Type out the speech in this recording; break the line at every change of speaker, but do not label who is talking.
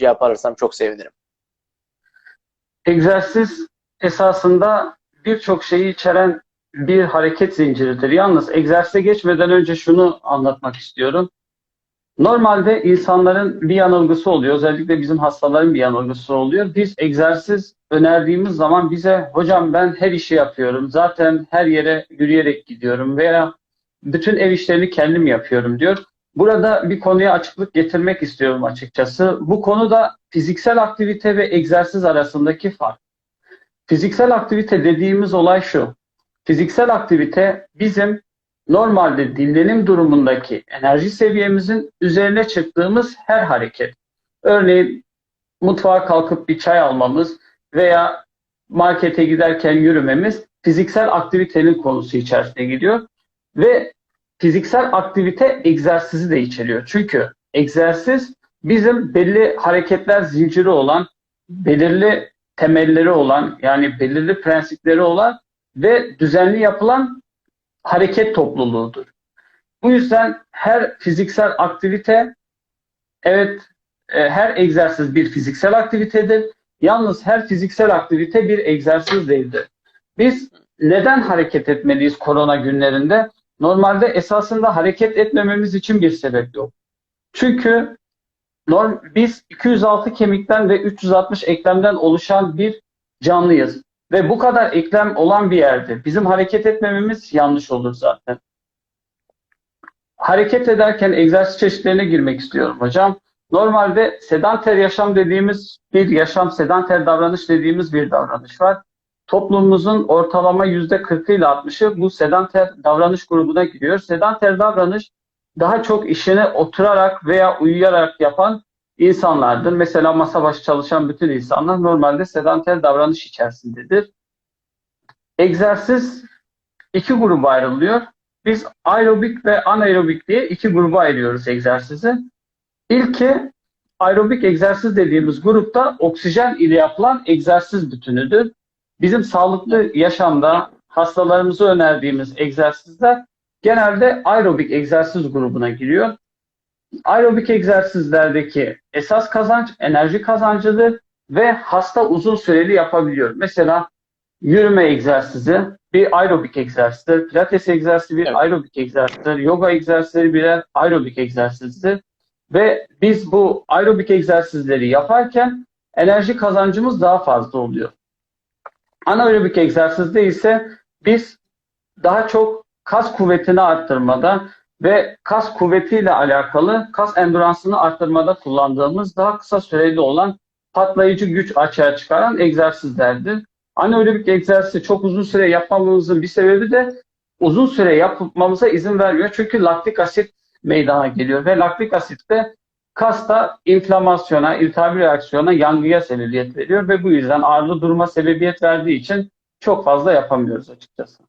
cevap alırsam çok sevinirim.
Egzersiz esasında birçok şeyi içeren bir hareket zinciridir. Yalnız egzersize geçmeden önce şunu anlatmak istiyorum. Normalde insanların bir yanılgısı oluyor. Özellikle bizim hastaların bir yanılgısı oluyor. Biz egzersiz önerdiğimiz zaman bize hocam ben her işi yapıyorum. Zaten her yere yürüyerek gidiyorum veya bütün ev işlerini kendim yapıyorum diyor. Burada bir konuya açıklık getirmek istiyorum açıkçası. Bu konu da fiziksel aktivite ve egzersiz arasındaki fark. Fiziksel aktivite dediğimiz olay şu. Fiziksel aktivite bizim normalde dinlenim durumundaki enerji seviyemizin üzerine çıktığımız her hareket. Örneğin mutfağa kalkıp bir çay almamız veya markete giderken yürümemiz fiziksel aktivitenin konusu içerisine gidiyor. Ve fiziksel aktivite egzersizi de içeriyor. Çünkü egzersiz bizim belli hareketler zinciri olan, belirli temelleri olan, yani belirli prensipleri olan ve düzenli yapılan hareket topluluğudur. Bu yüzden her fiziksel aktivite, evet e, her egzersiz bir fiziksel aktivitedir. Yalnız her fiziksel aktivite bir egzersiz değildir. Biz neden hareket etmeliyiz korona günlerinde? Normalde esasında hareket etmememiz için bir sebep yok. Çünkü norm, biz 206 kemikten ve 360 eklemden oluşan bir canlıyız. Ve bu kadar eklem olan bir yerde bizim hareket etmememiz yanlış olur zaten. Hareket ederken egzersiz çeşitlerine girmek istiyorum hocam. Normalde sedanter yaşam dediğimiz bir yaşam, sedanter davranış dediğimiz bir davranış var. Toplumumuzun ortalama %40 ile 60'ı bu sedanter davranış grubuna giriyor. Sedanter davranış daha çok işine oturarak veya uyuyarak yapan insanlardır. Mesela masa başı çalışan bütün insanlar normalde sedanter davranış içerisindedir. Egzersiz iki gruba ayrılıyor. Biz aerobik ve anaerobik diye iki gruba ayırıyoruz egzersizi. İlki aerobik egzersiz dediğimiz grupta oksijen ile yapılan egzersiz bütünüdür. Bizim sağlıklı yaşamda hastalarımıza önerdiğimiz egzersizler genelde aerobik egzersiz grubuna giriyor. Aerobik egzersizlerdeki esas kazanç enerji kazancıdır ve hasta uzun süreli yapabiliyor. Mesela yürüme egzersizi bir aerobik egzersizdir. Pilates egzersizi bir
Evet.
aerobik egzersizdir. Yoga egzersizleri birer aerobik egzersizdir. Ve biz bu aerobik egzersizleri yaparken enerji kazancımız daha fazla oluyor. Anaerobik egzersizde ise biz daha çok kas kuvvetini arttırmada ve kas kuvvetiyle alakalı kas enduransını arttırmada kullandığımız daha kısa süreli olan patlayıcı güç açığa çıkaran egzersizlerdir. Anaerobik egzersizi çok uzun süre yapmamamızın bir sebebi de uzun süre yapmamıza izin vermiyor. Çünkü laktik asit meydana geliyor ve laktik asit de kasta inflamasyona, iltihabi reaksiyona, yangıya sebebiyet veriyor ve bu yüzden ağırlı duruma sebebiyet verdiği için çok fazla yapamıyoruz açıkçası.